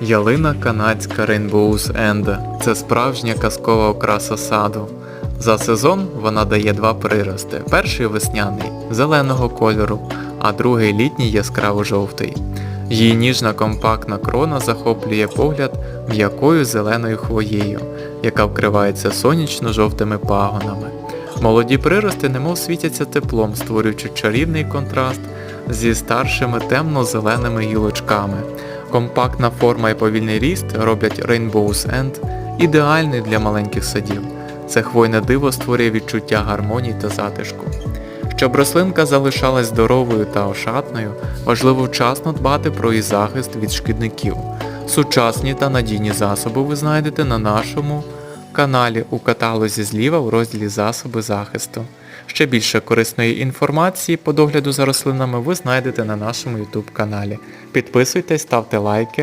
Ялина канадська Rainbows End – це справжня казкова окраса саду. За сезон вона дає два прирости. Перший весняний зеленого кольору, а другий літній яскраво-жовтий. Її ніжна компактна крона захоплює погляд м'якою зеленою хвоєю, яка вкривається сонячно-жовтими пагонами. Молоді прирости немов світяться теплом, створюючи чарівний контраст зі старшими темно-зеленими гілочками. Компактна форма і повільний ріст роблять Rainbow's End ідеальний для маленьких садів. Це хвойне диво створює відчуття гармонії та затишку. Щоб рослинка залишалась здоровою та ошатною, важливо вчасно дбати про її захист від шкідників. Сучасні та надійні засоби ви знайдете на нашому каналі у каталозі зліва у розділі Засоби захисту. Ще більше корисної інформації по догляду за рослинами ви знайдете на нашому YouTube каналі. Підписуйтесь, ставте лайки